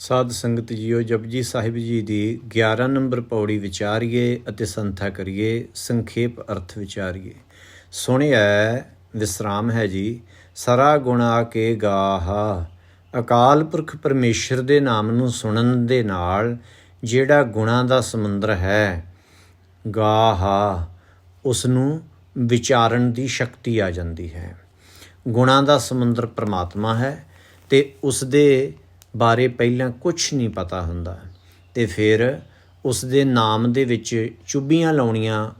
ਸਾਧ ਸੰਗਤ ਜੀਓ ਜਪਜੀ ਸਾਹਿਬ ਜੀ ਦੀ 11 ਨੰਬਰ ਪੌੜੀ ਵਿਚਾਰੀਏ ਅਤੇ ਸੰਥਾ ਕਰੀਏ, ਸੰਖੇਪ ਅਰਥ ਵਿਚਾਰੀਏ। ਸੁਣਿਆ ਵਿਸਰਾਮ ਹੈ ਜੀ, ਸਰਾ ਗੁਣਾ ਕੇ ਗਾਹਾ। ਅਕਾਲ ਪੁਰਖ ਪਰਮੇਸ਼ਰ ਦੇ ਨਾਮ ਨੂੰ ਸੁਣਨ ਦੇ ਨਾਲ ਜਿਹੜਾ ਗੁਣਾ ਦਾ ਸਮੁੰਦਰ ਹੈ, ਗਾਹਾ ਉਸ ਨੂੰ ਵਿਚਾਰਨ ਦੀ ਸ਼ਕਤੀ ਆ ਜਾਂਦੀ ਹੈ। ਗੁਣਾ ਦਾ ਸਮੁੰਦਰ ਪ੍ਰਮਾਤਮਾ ਹੈ ਤੇ ਉਸ ਦੇ ਬਾਰੇ ਪਹਿਲਾਂ ਕੁਝ ਨਹੀਂ ਪਤਾ ਹੁੰਦਾ ਤੇ ਫਿਰ ਉਸ ਦੇ ਨਾਮ ਦੇ ਵਿੱਚ ਚੁੱਭੀਆਂ ਲਾਉਣੀਆਂ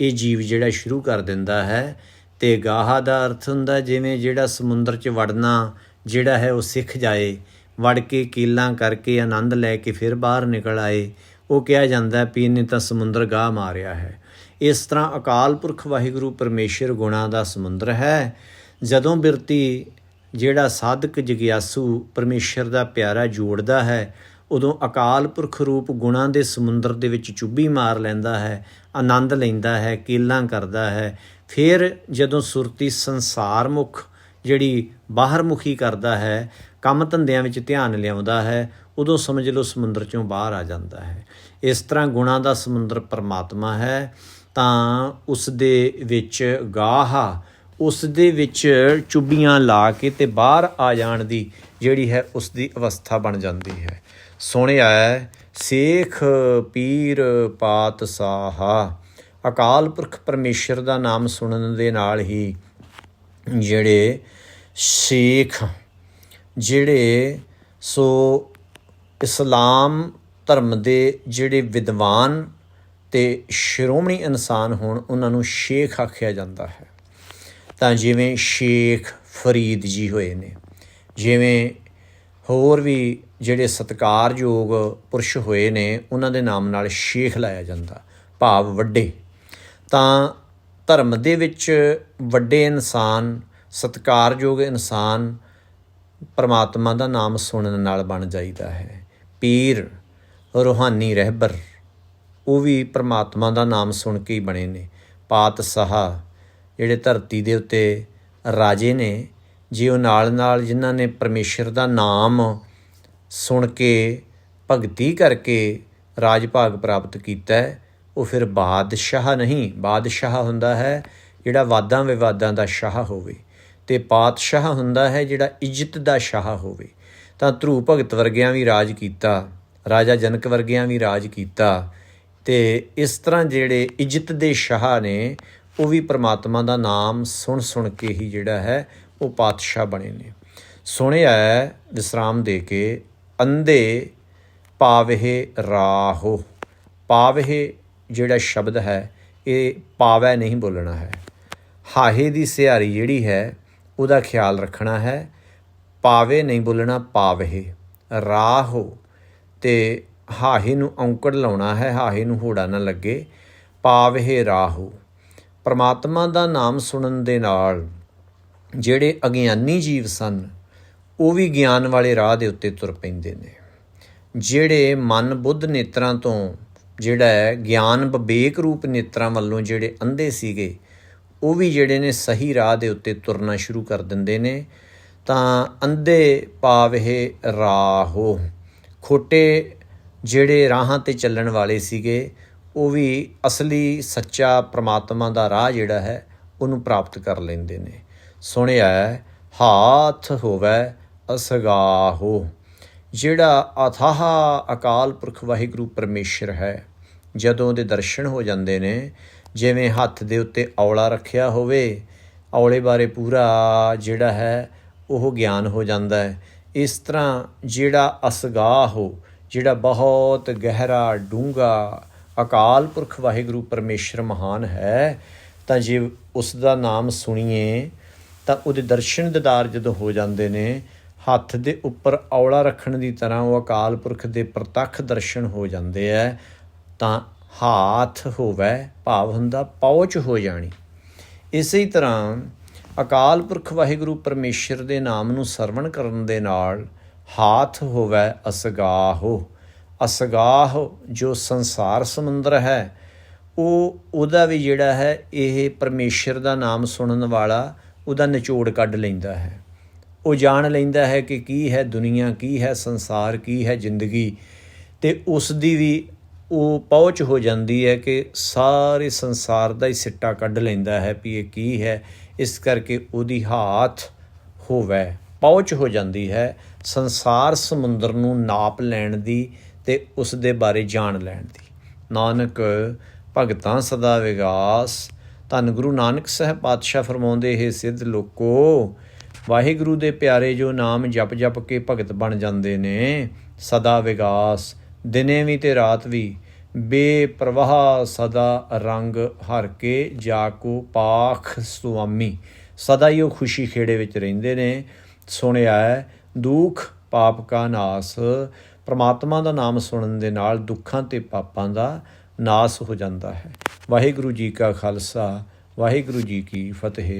ਇਹ ਜੀਵ ਜਿਹੜਾ ਸ਼ੁਰੂ ਕਰ ਦਿੰਦਾ ਹੈ ਤੇ ਗਾਹਾ ਦਾ ਅਰਥ ਹੁੰਦਾ ਜਿਵੇਂ ਜਿਹੜਾ ਸਮੁੰਦਰ 'ਚ ਵੜਨਾ, ਜਿਹੜਾ ਹੈ ਉਹ ਸਿੱਖ ਜਾਏ, ਵੜ ਕੇ ਕੀਲਾਂ ਕਰਕੇ ਆਨੰਦ ਲੈ ਕੇ ਫਿਰ ਬਾਹਰ ਨਿਕਲ ਆਏ। ਉਹ ਕਿਹਾ ਜਾਂਦਾ ਵੀ ਇਹਨੇ ਤਾਂ ਸਮੁੰਦਰ ਗਾਹ ਮਾਰਿਆ ਹੈ। ਇਸ ਤਰ੍ਹਾਂ ਅਕਾਲ ਪੁਰਖ ਵਾਹਿਗੁਰੂ ਪਰਮੇਸ਼ਰ ਗੁਣਾ ਦਾ ਸਮੁੰਦਰ ਹੈ। ਜਦੋਂ ਬਿਰਤੀ ਜਿਹੜਾ ਸਾਧਕ ਜਗਿਆਸੂ ਪਰਮੇਸ਼ਰ ਦਾ ਪਿਆਰਾ ਜੋੜਦਾ ਹੈ, ਉਦੋਂ ਅਕਾਲ ਪੁਰਖ ਰੂਪ ਗੁਣਾਂ ਦੇ ਸਮੁੰਦਰ ਦੇ ਵਿੱਚ ਚੁੱਭੀ ਮਾਰ ਲੈਂਦਾ ਹੈ, ਆਨੰਦ ਲੈਂਦਾ ਹੈ, ਕੇਲਾਂ ਕਰਦਾ ਹੈ। ਫਿਰ ਜਦੋਂ ਸੁਰਤੀ ਸੰਸਾਰ ਮੁਖ, ਜਿਹੜੀ ਬਾਹਰ ਮੁਖੀ ਕਰਦਾ ਹੈ, ਕੰਮ ਧੰਦਿਆਂ ਵਿੱਚ ਧਿਆਨ ਲਿਆਉਂਦਾ ਹੈ, ਉਦੋਂ ਸਮਝ ਲਓ ਸਮੁੰਦਰ ਚੋਂ ਬਾਹਰ ਆ ਜਾਂਦਾ ਹੈ। ਇਸ ਤਰ੍ਹਾਂ ਗੁਣਾ ਦਾ ਸਮੁੰਦਰ ਪਰਮਾਤਮਾ ਹੈ, ਤਾਂ ਉਸ ਦੇ ਵਿੱਚ ਗਾਹਾ ਉਸ ਦੇ ਵਿੱਚ ਚੁੱਭੀਆਂ ਲਾ ਕੇ ਤੇ ਬਾਹਰ ਆ ਜਾਣ ਦੀ ਜਿਹੜੀ ਹੈ ਉਸ ਦੀ ਅਵਸਥਾ ਬਣ ਜਾਂਦੀ ਹੈ। ਸੁਣਿਆ ਹੈ, ਸੇਖ ਪੀਰ ਪਾਤਸ਼ਾਹ ਅਕਾਲ ਪੁਰਖ ਪਰਮੇਸ਼ਰ ਦਾ ਨਾਮ ਸੁਣਨ ਦੇ ਨਾਲ ਹੀ ਜਿਹੜੇ ਸ਼ੇਖ, ਜਿਹੜੇ ਸੋ ਇਸਲਾਮ ਧਰਮ ਦੇ ਜਿਹੜੇ ਵਿਦਵਾਨ ਤੇ ਸ਼੍ਰੋਮਣੀ ਇਨਸਾਨ ਹੋਣ, ਉਹਨਾਂ ਨੂੰ ਸ਼ੇਖ ਆਖਿਆ ਜਾਂਦਾ ਹੈ। ਤਾਂ ਜਿਵੇਂ ਸ਼ੇਖ ਫਰੀਦ ਜੀ ਹੋਏ ਨੇ, ਜਿਵੇਂ ਹੋਰ ਵੀ ਜਿਹੜੇ ਸਤਕਾਰਯੋਗ ਪੁਰਸ਼ ਹੋਏ ਨੇ, ਉਹਨਾਂ ਦੇ ਨਾਮ ਨਾਲ ਸ਼ੇਖ ਲਾਇਆ ਜਾਂਦਾ, ਭਾਵ ਵੱਡੇ। ਤਾਂ ਧਰਮ ਦੇ ਵਿੱਚ ਵੱਡੇ ਇਨਸਾਨ, ਸਤਕਾਰਯੋਗ ਇਨਸਾਨ ਪਰਮਾਤਮਾ ਦਾ ਨਾਮ ਸੁਣਨ ਨਾਲ ਬਣ ਜਾਂਦਾ ਹੈ। ਪੀਰ, ਰੂਹਾਨੀ ਰਹਿਬਰ, ਉਹ ਵੀ ਪਰਮਾਤਮਾ ਦਾ ਨਾਮ ਸੁਣ ਕੇ ਹੀ ਬਣੇ ਨੇ। ਪਾਤਸ਼ਾਹ ਜਿਹੜੇ ਧਰਤੀ ਦੇ ਉੱਤੇ ਰਾਜੇ ਨੇ, ਜੇ ਉਹ ਨਾਲ ਨਾਲ ਜਿਨ੍ਹਾਂ ਨੇ ਪਰਮੇਸ਼ਰ ਦਾ ਨਾਮ ਸੁਣ ਕੇ ਭਗਤੀ ਕਰਕੇ ਰਾਜ ਭਾਗ ਪ੍ਰਾਪਤ ਕੀਤਾ ਹੈ, ਉਹ ਫਿਰ ਬਾਦਸ਼ਾਹ ਨਹੀਂ, ਬਾਦਸ਼ਾਹ ਹੁੰਦਾ ਹੈ ਜਿਹੜਾ ਵਾਦਾਂ ਵਿਵਾਦਾਂ ਦਾ ਸ਼ਾਹ ਹੋਵੇ ਤੇ ਪਾਤਸ਼ਾਹ ਹੁੰਦਾ ਹੈ ਜਿਹੜਾ ਇੱਜ਼ਤ ਦਾ ਸ਼ਾਹ ਹੋਵੇ। ਤਾਂ ਧਰੂ ਭਗਤ ਵਰਗਿਆਂ ਵੀ ਰਾਜ ਕੀਤਾ, ਰਾਜਾ ਜਨਕ ਵਰਗਿਆਂ ਵੀ ਰਾਜ ਕੀਤਾ ਤੇ ਇਸ ਤਰ੍ਹਾਂ ਜਿਹੜੇ ਇੱਜ਼ਤ ਦੇ ਸ਼ਾਹ ਨੇ ਉਹ ਵੀ ਪ੍ਰਮਾਤਮਾ ਦਾ ਨਾਮ ਸੁਣ ਸੁਣ ਕੇ ਹੀ ਜਿਹੜਾ ਹੈ, ਉਹ ਪਾਤਸ਼ਾਹ ਬਣੇ ਨੇ। ਸੁਣਿਆ ਹੈ, ਵਿਸਰਾਮ ਦੇ ਕੇ, ਅੰਧੇ ਪਾਵਹਿ ਰਾਹੋ। ਪਾਵਹਿ ਜਿਹੜਾ ਸ਼ਬਦ ਹੈ, ਇਹ ਪਾਵੈ ਨਹੀਂ ਬੋਲਣਾ ਹੈ। ਹਾਹੇ ਦੀ ਸਿਹਾਰੀ ਜਿਹੜੀ ਹੈ, ਉਹਦਾ ਖਿਆਲ ਰੱਖਣਾ ਹੈ। ਪਾਵੇ ਨਹੀਂ ਬੋਲਣਾ, ਪਾਵਹਿ। ਰਾਹੋ ਤੇ ਹਾਹੇ ਨੂੰ ਔਂਕੜ ਲਾਉਣਾ ਹੈ, ਹਾਹੇ ਨੂੰ ਹੋੜਾ ਨਾ ਲੱਗੇ। ਪਾਵਹਿ ਰਾਹੋ। ਪਰਮਾਤਮਾ ਦਾ ਨਾਮ ਸੁਣਨ ਦੇ ਨਾਲ ਜਿਹੜੇ ਅਗਿਆਨੀ ਜੀਵ ਸਨ, ਉਹ ਵੀ ਗਿਆਨ ਵਾਲੇ ਰਾਹ ਦੇ ਉੱਤੇ ਤੁਰ ਪੈਂਦੇ ਨੇ। ਜਿਹੜੇ ਮਨ ਬੁੱਧ ਨੇਤਰਾਂ ਤੋਂ, ਜਿਹੜਾ ਹੈ ਗਿਆਨ ਵਿਵੇਕ ਰੂਪ ਨੇਤਰਾਂ ਵੱਲੋਂ ਜਿਹੜੇ ਅੰਧੇ ਸੀਗੇ, ਉਹ ਵੀ ਜਿਹੜੇ ਨੇ ਸਹੀ ਰਾਹ ਦੇ ਉੱਤੇ ਤੁਰਨਾ ਸ਼ੁਰੂ ਕਰ ਦਿੰਦੇ ਨੇ। ਤਾਂ ਅੰਧੇ ਪਾਵਹਿ ਰਾਹੋ, ਖੋਟੇ ਜਿਹੜੇ ਰਾਹਾਂ ਤੇ ਚੱਲਣ ਵਾਲੇ ਸੀਗੇ ਉਹ ਵੀ ਅਸਲੀ ਸੱਚਾ ਪ੍ਰਮਾਤਮਾ ਦਾ ਰਾਹ ਜਿਹੜਾ ਹੈ, ਉਹਨੂੰ ਪ੍ਰਾਪਤ ਕਰ ਲੈਂਦੇ ਨੇ। ਸੁਣਿਆ ਹਾਥ ਹੋਵੇ ਅਸਗਾਹੋ। ਜਿਹੜਾ ਅਥਾਹ ਅਕਾਲ ਪੁਰਖ ਵਾਹਿਗੁਰੂ ਪਰਮੇਸ਼ਰ ਹੈ, ਜਦੋਂ ਦੇ ਦਰਸ਼ਨ ਹੋ ਜਾਂਦੇ ਨੇ, ਜਿਵੇਂ ਹੱਥ ਦੇ ਉੱਤੇ ਔਲਾ ਰੱਖਿਆ ਹੋਵੇ, ਔਲੇ ਬਾਰੇ ਪੂਰਾ ਜਿਹੜਾ ਹੈ, ਉਹ ਗਿਆਨ ਹੋ ਜਾਂਦਾ ਹੈ। ਇਸ ਤਰ੍ਹਾਂ ਜਿਹੜਾ ਅਸਗਾਹ ਹੋ ਜਿਹੜਾ ਬਹੁਤ ਗਹਿਰਾ ਡੂੰਗਾ ਅਕਾਲ ਪੁਰਖ ਵਾਹਿਗੁਰੂ ਪਰਮੇਸ਼ਰ ਮਹਾਨ ਹੈ, ਤਾਂ ਜੇ ਉਸ ਦਾ ਨਾਮ ਸੁਣੀਏ, ਤਾਂ ਉਹਦੇ ਦਰਸ਼ਨ ਦਿਦਾਰ ਜਦੋਂ ਹੋ ਜਾਂਦੇ ਨੇ, ਹੱਥ ਦੇ ਉੱਪਰ ਔਲਾ ਰੱਖਣ ਦੀ ਤਰ੍ਹਾਂ ਉਹ ਅਕਾਲ ਪੁਰਖ ਦੇ ਪ੍ਰਤੱਖ ਦਰਸ਼ਨ ਹੋ ਜਾਂਦੇ ਐ, ਤਾਂ ਹਾਥ ਹੋਵੇ, ਭਾਵ ਹੁੰਦਾ ਪਹੁੰਚ ਹੋ ਜਾਣੀ। ਇਸੇ ਤਰ੍ਹਾਂ ਅਕਾਲ ਪੁਰਖ ਵਾਹਿਗੁਰੂ ਪਰਮੇਸ਼ਰ ਦੇ ਨਾਮ ਨੂੰ ਸਰਵਣ ਕਰਨ ਦੇ ਨਾਲ ਹਾਥ ਹੋਵੇ ਹੋ ਅਸਗਾਹ ਜੋ ਸੰਸਾਰ ਸਮੁੰਦਰ ਹੈ, ਉਹ ਉਹਦਾ ਵੀ ਜਿਹੜਾ ਹੈ, ਇਹ ਪਰਮੇਸ਼ਰ ਦਾ ਨਾਮ ਸੁਣਨ ਵਾਲਾ ਉਹਦਾ ਨਿਚੋੜ ਕੱਢ ਲੈਂਦਾ ਹੈ। ਉਹ ਜਾਣ ਲੈਂਦਾ ਹੈ ਕਿ ਕੀ ਹੈ ਦੁਨੀਆ, ਕੀ ਹੈ ਸੰਸਾਰ, ਕੀ ਹੈ ਜ਼ਿੰਦਗੀ ਤੇ ਉਸ ਦੀ ਵੀ ਉਹ ਪਹੁੰਚ ਹੋ ਜਾਂਦੀ ਹੈ ਕਿ ਸਾਰੇ ਸੰਸਾਰ ਦਾ ਹੀ ਸਿੱਟਾ ਕੱਢ ਲੈਂਦਾ ਹੈ ਵੀ ਇਹ ਕੀ ਹੈ, ਇਸ ਕਰਕੇ ਉਹਦੀ ਹਾਥ ਹੋਵੇ, ਪਹੁੰਚ ਹੋ ਜਾਂਦੀ ਹੈ। ਸੰਸਾਰ ਸਮੁੰਦਰ ਨੂੰ ਨਾਪ ਲੈਣ ਦੀ ਤੇ ਉਸ ਦੇ ਬਾਰੇ ਜਾਣ ਲੈਣ ਦੀ। ਨਾਨਕ, ਭਗਤਾਂ ਸਦਾ ਵਿਗਾਸ। ਧੰਨ ਗੁਰੂ ਨਾਨਕ ਸਾਹਿਬ ਪਾਤਸ਼ਾਹ ਫਰਮਾਉਂਦੇ ਹੈ, ਸਿੱਧ ਲੋਕੋ, ਵਾਹਿਗੁਰੂ ਦੇ ਪਿਆਰੇ ਜੋ ਨਾਮ ਜਪ ਜਪ ਕੇ ਭਗਤ ਬਣ ਜਾਂਦੇ ਨੇ, ਸਦਾ ਵਿਗਾਸ। ਦਿਨੇ ਵੀ ਤੇ ਰਾਤ ਵੀ ਬੇਪਰਵਾਹ ਸਦਾ ਰੰਗ ਹਰ ਕੇ ਜਾ ਕੋ ਪਾਖ ਸੁਆਮੀ। ਸਦਾ ਹੀ ਉਹ ਖੁਸ਼ੀ ਖੇੜੇ ਵਿੱਚ ਰਹਿੰਦੇ ਨੇ। ਸੁਣਿਆ ਹੈ, ਦੁੱਖ ਪਾਪ ਕਾ ਨਾਸ। ਪ੍ਰਮਾਤਮਾ ਦਾ ਨਾਮ ਸੁਣਨ ਦੇ ਨਾਲ ਦੁੱਖਾਂ ਤੇ ਪਾਪਾਂ ਦਾ ਨਾਸ ਹੋ ਜਾਂਦਾ ਹੈ। ਵਾਹਿਗੁਰੂ ਜੀ ਕਾ ਖਾਲਸਾ, ਵਾਹਿਗੁਰੂ ਜੀ ਕੀ ਫਤਿਹ।